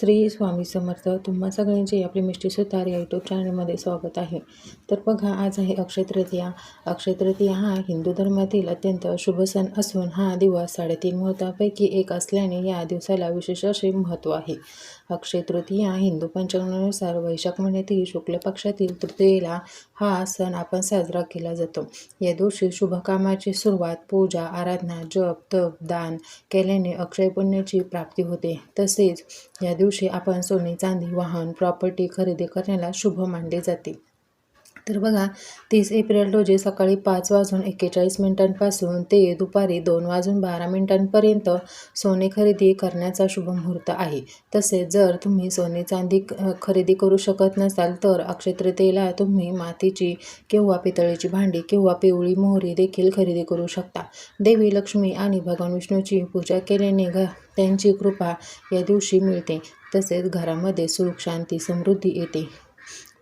श्री स्वामी समर्थ. तुम्हा सगळ्यांचे आपली मिष्टी सुतार या यूट्यूब चॅनलमध्ये स्वागत आहे. तर बघा आज आहे अक्षय तृतीया. अक्षय तृतीया हा हिंदू धर्मातील अत्यंत शुभ सण असून हा दिवस साडेतीन मुहूर्तापैकी एक असल्याने या दिवसाला विशेष असे महत्त्व आहे. अक्षय तृतीया हिंदू पंचांगानुसार वैशाख महिन्यातील शुक्ल पक्षातील तृतीयेला हा सण आपण साजरा केला जातो. या दिवशी शुभ कामाची सुरुवात पूजा आराधना जप तप दान केल्याने अक्षय पुण्याची प्राप्ती होते. तसेच या दिवशी आपण सोने चांदी वाहन प्रॉपर्टी खरेदी करण्याला शुभ मानले जाते. तर बघा तीस एप्रिल रोजी सकाळी पाच वाजून एक्केचाळीस मिनिटांपासून ते दुपारी दोन वाजून बारा मिनिटांपर्यंत सोने खरेदी करण्याचा शुभ मुहूर्त आहे. तसेच जर तुम्ही सोने चांदी खरेदी करू शकत नसाल तर अक्षय तुम्ही मातीची किंवा पितळेची भांडी किंवा पिवळी मोहरी देखील खरेदी करू शकता. देवी लक्ष्मी आणि भगवान विष्णूची पूजा केल्याने घ त्यांची कृपा या दिवशी मिळते. तसेच घरामध्ये सुख शांती समृद्धी येते.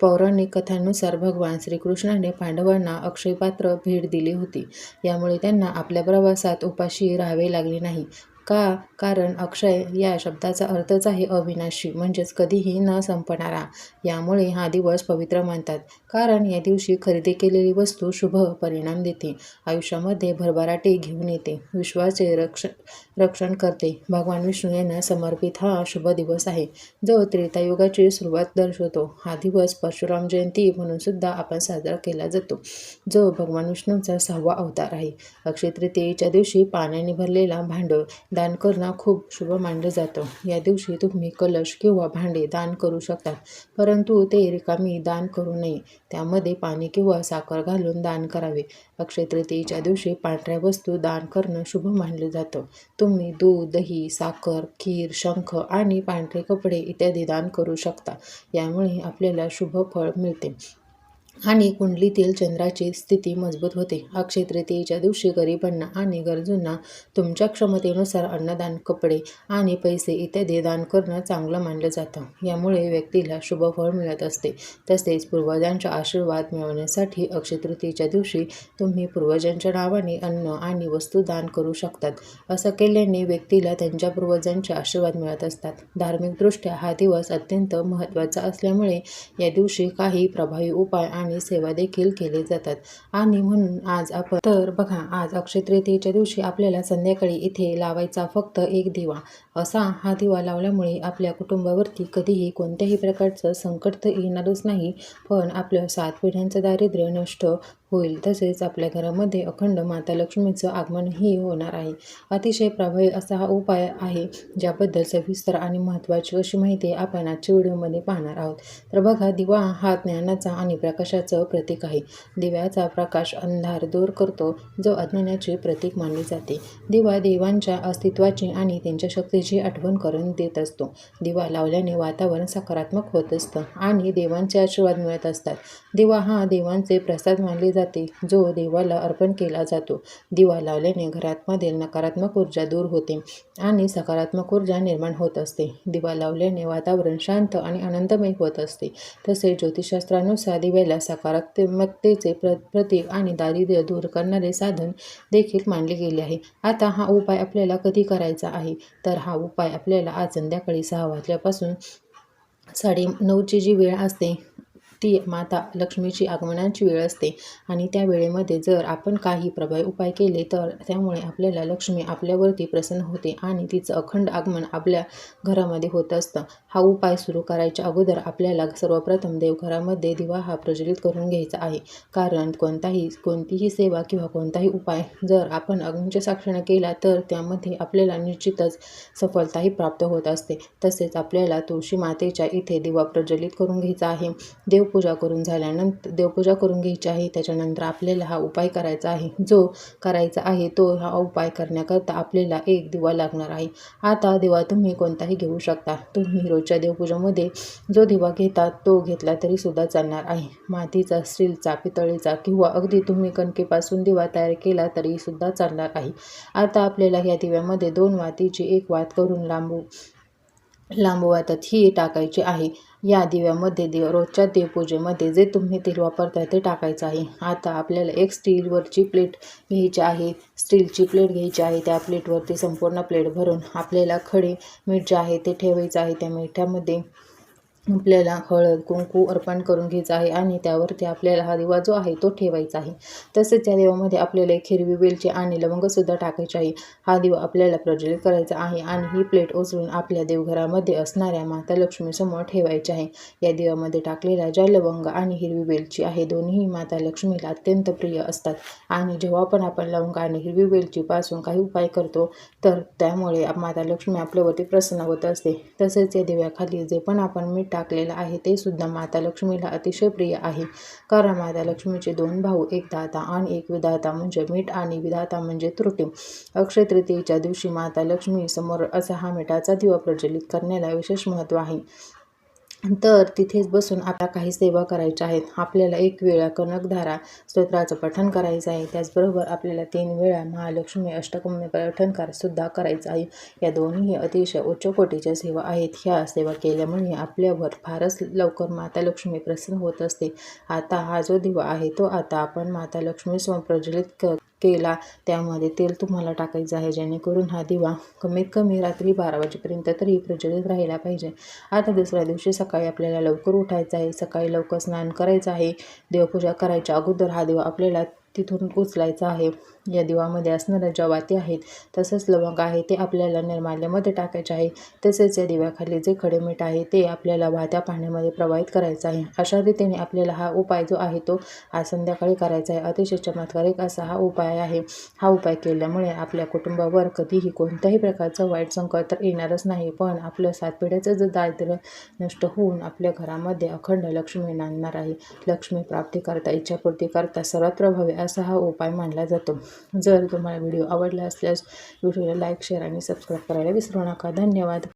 पौराणिक कथांनुसार भगवान श्रीकृष्णाने पांडवांना अक्षयपात्र भेट दिली होती. यामुळे त्यांना आपल्या प्रवासात उपाशी राहावे लागले नाही. का? कारण अक्षय या शब्दाचा अर्थच आहे अविनाशी म्हणजेच कधीही न संपणारा. यामुळे हा दिवस पवित्र मानतात. कारण या दिवशी खरेदी केलेली वस्तू शुभ परिणाम देते. आयुष्यामध्ये भरभराटी घेऊन येते. विश्वाचे रक्ष रक्षण करते. भगवान विष्णू यांना समर्पित हा शुभ दिवस आहे जो त्रेतायुगाची सुरुवात दर्शवतो. हा दिवस परशुराम जयंती म्हणून सुद्धा आपण साजरा केला जातो जो भगवान विष्णूंचा सहावा अवतार आहे. अक्षय तृतीयेच्या दिवशी पाण्याने भरलेला भांडव दान करणं खूप शुभ मानलं जातं. या दिवशी तुम्ही कलश किंवा भांडे दान करू शकता परंतु ते रिकामी दान करू नये. त्यामध्ये पाणी किंवा साखर घालून दान करावे. अक्षय तृतीयेच्या दिवशी पांढऱ्या वस्तू दान करणं शुभ मानलं जातं. तुम्ही दूध दही साखर खीर शंख आणि पांढरे कपडे इत्यादी दान करू शकता. यामुळे आपल्याला शुभ फळ मिळते. आणि कुंडलीतील चंद्राची स्थिती मजबूत होते. अक्षय तृतीयेच्या दिवशी गरिबांना आणि गरजूंना तुमच्या क्षमतेनुसार अन्नदान कपडे आणि पैसे इत्यादी दान करणं चांगलं मानलं जातं. यामुळे व्यक्तीला शुभ फळ मिळत असते. तसेच पूर्वजांचा आशीर्वाद मिळवण्यासाठी अक्षय तृतीयेच्या दिवशी तुम्ही पूर्वजांच्या नावाने अन्न आणि वस्तू दान करू शकतात. असं केल्याने व्यक्तीला त्यांच्या पूर्वजांचे आशीर्वाद मिळत असतात. धार्मिकदृष्ट्या हा दिवस अत्यंत महत्त्वाचा असल्यामुळे या दिवशी काही प्रभावी उपाय आणि सेवा देखील केले जातात. आणि म्हणून आज आपण तर बघा आज अक्षय तृतीयेच्या दिवशी आपल्याला संध्याकाळी इथे लावायचा फक्त एक दिवा. असा हा दिवा लावल्यामुळे आपल्या कुटुंबावरती कधीही कोणत्याही प्रकारचं संकट तर येणारच नाही पण आपलं सात पिढ्यांचं दारिद्र्य नष्ट होईल. तसेच आपल्या घरामध्ये अखंड माता लक्ष्मीचं आगमनही होणार आहे. अतिशय प्रभावी असा हा उपाय आहे ज्याबद्दल सविस्तर आणि महत्त्वाची अशी माहिती आपण आजच्या व्हिडिओमध्ये पाहणार आहोत. तर बघा दिवा हा ज्ञानाचा आणि प्रकाशाचं प्रतीक आहे. दिव्याचा प्रकाश अंधार दूर करतो जो अज्ञानाचे प्रतीक मानले जाते. दिवा देवांच्या अस्तित्वाची आणि त्यांच्या शक्तीची आठवण करून देत असतो. दिवा लावल्याने वातावरण सकारात्मक होत असतं आणि देवांचे आशीर्वाद मिळत असतात. दिवा हा देवांचे प्रसाद मानले जाते जो देवाला अर्पण केला जातो. दिवा लावल्याने घरातमधील नकारात्मक ऊर्जा दूर होते आणि सकारात्मक ऊर्जा निर्माण होत असते. दिवा लावल्याने वातावरण शांत आणि आनंदमय होत असते. तसेच ज्योतिषशास्त्रानुसार दिव्याला सकारात्मकतेचे प्र प्रतीक आणि दारिद्र्य दूर करणारे साधन देखील मानले गेले आहे. आता हा उपाय आपल्याला कधी करायचा आहे? तर हा उपाय आपल्याला आज संध्याकाळी सहा वाजल्यापासून साडे नऊची जी वेळ असते ती माता लक्ष्मीची आगमनाची वेळ असते आणि त्या वेळेमध्ये जर आपण काही प्रभावी उपाय केले तर त्यामुळे आपल्याला लक्ष्मी आपल्यावरती प्रसन्न होते आणि तिचं अखंड आगमन आपल्या घरामध्ये होत असतं. हा उपाय सुरू करायच्या अगोदर आपल्याला सर्वप्रथम देवघरामध्ये दिवा हा प्रज्वलित करून घ्यायचा आहे. कारण कोणताही कोणतीही सेवा किंवा कोणताही उपाय जर आपण अग्नीच्या साक्षीनं केला तर त्यामध्ये आपल्याला निश्चितच सफलताही प्राप्त होत असते. तसेच आपल्याला तुळशी मातेच्या इथे दिवा प्रज्वलित करून घ्यायचा आहे. देव देवपूजा करून झाल्यानंतर देवपूजा करून घ्यायची आहे. त्याच्यानंतर आपल्याला हा उपाय करायचा आहे. जो करायचा आहे तो हा उपाय करण्याकरता आपल्याला एक दिवा लागणार आहे. आता दिवा तुम्ही कोणताही घेऊ शकता. तुम्ही रोजच्या देवपूजामध्ये जो दिवा घेता तो घेतला तरी सुद्धा चालणार आहे. मातीचा स्टीलचा पितळीचा किंवा अगदी तुम्ही कणकेपासून दिवा तयार केला तरी सुद्धा चालणार आहे. आता आपल्याला या दिव्यामध्ये दोन वातीची एक वात करून लांबू लांबवातात ही टाकायची आहे. या दिव्यामध्ये दिव रोजच्या देवपूजेमध्ये जे तुम्ही तेल वापरताय ते टाकायचं आहे. आता आपल्याला एक स्टीलवरची प्लेट घ्यायची आहे. स्टीलची प्लेट घ्यायची आहे. त्या प्लेटवरती संपूर्ण प्लेट भरून आपल्याला खडे मीठ जे आहे ते ठेवायचं आहे. त्या मिठामध्ये आपल्याला हळद कुंकू अर्पण करून घ्यायचं आहे आणि त्यावरती आपल्याला हा दिवा जो आहे तो ठेवायचा आहे. तसेच त्या देवामध्ये आपल्याला एक हिरवी वेलची आणि लवंगसुद्धा टाकायची आहे. हा दिवा आपल्याला प्रज्वलित करायचा आहे आणि ही प्लेट उचलून आपल्या देवघरामध्ये असणाऱ्या माता लक्ष्मीसमोर ठेवायची आहे. या दिवामध्ये टाकलेल्या ज्या लवंग आणि हिरवी वेलची आहे दोन्ही माता लक्ष्मीला अत्यंत प्रिय असतात. आणि जेव्हा पण आपण लवंग आणि हिरवी वेलचीपासून काही उपाय करतो तर त्यामुळे माता लक्ष्मी आपल्यावरती प्रसन्न होत असते. तसेच या दिव्याखाली जे पण आपण मीठ टाकलेलं आहे ते सुद्धा माता लक्ष्मीला अतिशय प्रिय आहे. कारण माता लक्ष्मीचे दोन भाऊ एक दाता आणि एक विधाता म्हणजे मीठ आणि विधाता म्हणजे त्रुटी. अक्षय तृतीयेच्या दिवशी माता लक्ष्मी समोर असा हा मिठाचा दिवा प्रज्वलित करण्याला विशेष महत्त्व आहे. तर तिथेच बसून आता काही सेवा करायच्या आहेत. आपल्याला एक वेळा कनकधारा स्तोत्राचं पठण करायचं आहे. त्याचबरोबर आपल्याला तीन वेळा महालक्ष्मी अष्टकम्य पठणकार सुद्धा करायचं आहे. या दोन्ही अतिशय उच्च कोटीच्या सेवा आहेत. ह्या सेवा केल्यामुळे आपल्यावर फारच लवकर माता लक्ष्मी प्रसन्न होत असते. आता हा जो दिवा आहे तो आता आपण माता लक्ष्मी समोर प्रज्वलित क केला त्यामध्ये तेल तुम्हाला टाकायचं आहे जेणेकरून हा दिवा कमीत कमी रात्री बारा वाजेपर्यंत तरी प्रज्वलित राहिला पाहिजे. आता दुसऱ्या दिवशी सकाळी आपल्याला लवकर उठायचं आहे सकाळी लवकर स्नान करायचं आहे देवपूजा करायच्या अगोदर हा दिवा आपल्याला तिथून उचलायचा आहे. या दिवामध्ये असणाऱ्या ज्या वाती आहेत तसंच लवंग आहे ते आपल्याला निर्माल्यामध्ये टाकायचे आहे. तसेच या दिव्याखाली जे खडे मीठ आहे ते आपल्याला वाहत्या पाण्यामध्ये प्रवाहित करायचं आहे. अशा रीतीने आपल्याला हा उपाय जो आहे तो आज संध्याकाळी करायचा आहे. अतिशय चमत्कारिक असा हा उपाय आहे. हा उपाय केल्यामुळे आपल्या कुटुंबावर कधीही कोणत्याही प्रकारचं वाईट संकट तर येणारच नाही. पण आपलं सात पिढ्याचं जर दारिद्र्य नष्ट होऊन आपल्या घरामध्ये अखंड लक्ष्मी नांदणार आहे लक्ष्मी प्राप्ती करता इच्छापूर्ती करता सर्वात प्रभावी असा हा उपाय मानला जातो. जर तुम्हाला व्हिडिओ आवडला असल्यास व्हिडिओला लाईक शेअर आणि सबस्क्राईब करायला विसरू नका. धन्यवाद.